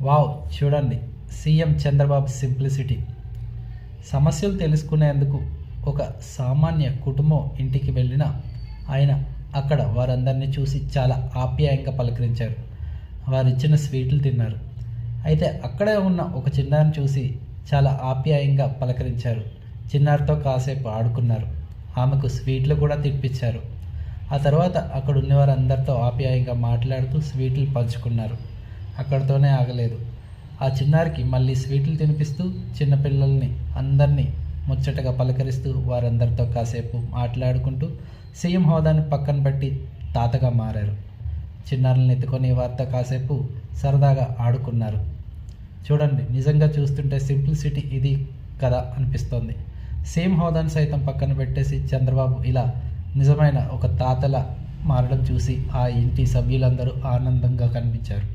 Wow చూడండి. CM Chandrababu simplicity. సమస్యలు తెలుసుకునేందుకు ఒక సామాన్య కుటుంబం ఇంటికి వెళ్ళిన ఆయన అక్కడ వారందరినీ చూసి చాలా ఆప్యాయంగా పలకరించారు. వారు ఇచ్చిన స్వీట్లు తిన్నారు. అయితే అక్కడే ఉన్న ఒక చిన్నారిని చూసి చాలా ఆప్యాయంగా పలకరించారు. చిన్నారితో కాసేపు ఆడుకున్నారు. ఆమెకు స్వీట్లు కూడా తినిపించారు. ఆ తర్వాత అక్కడ ఉన్నవారందరితో ఆప్యాయంగా మాట్లాడుతూ స్వీట్లు పంచుకున్నారు. అక్కడితోనే ఆగలేదు. ఆ చిన్నారికి మళ్ళీ స్వీట్లు తినిపిస్తూ చిన్నపిల్లల్ని అందరినీ ముచ్చటగా పలకరిస్తూ వారందరితో కాసేపు మాట్లాడుకుంటూ సీఎం హోదాని పక్కన పెట్టి తాతగా మారారు. చిన్నారులను ఎత్తుకొని వారితో కాసేపు సరదాగా ఆడుకున్నారు. చూడండి నిజంగా చూస్తుంటే సింప్లిసిటీ ఇది కదా అనిపిస్తోంది. సేమ్ హోదాని సైతం పక్కన పెట్టేసి చంద్రబాబు ఇలా నిజమైన ఒక తాతల మారడం చూసి ఆ ఇంటి సభ్యులందరూ ఆనందంగా కనిపించారు.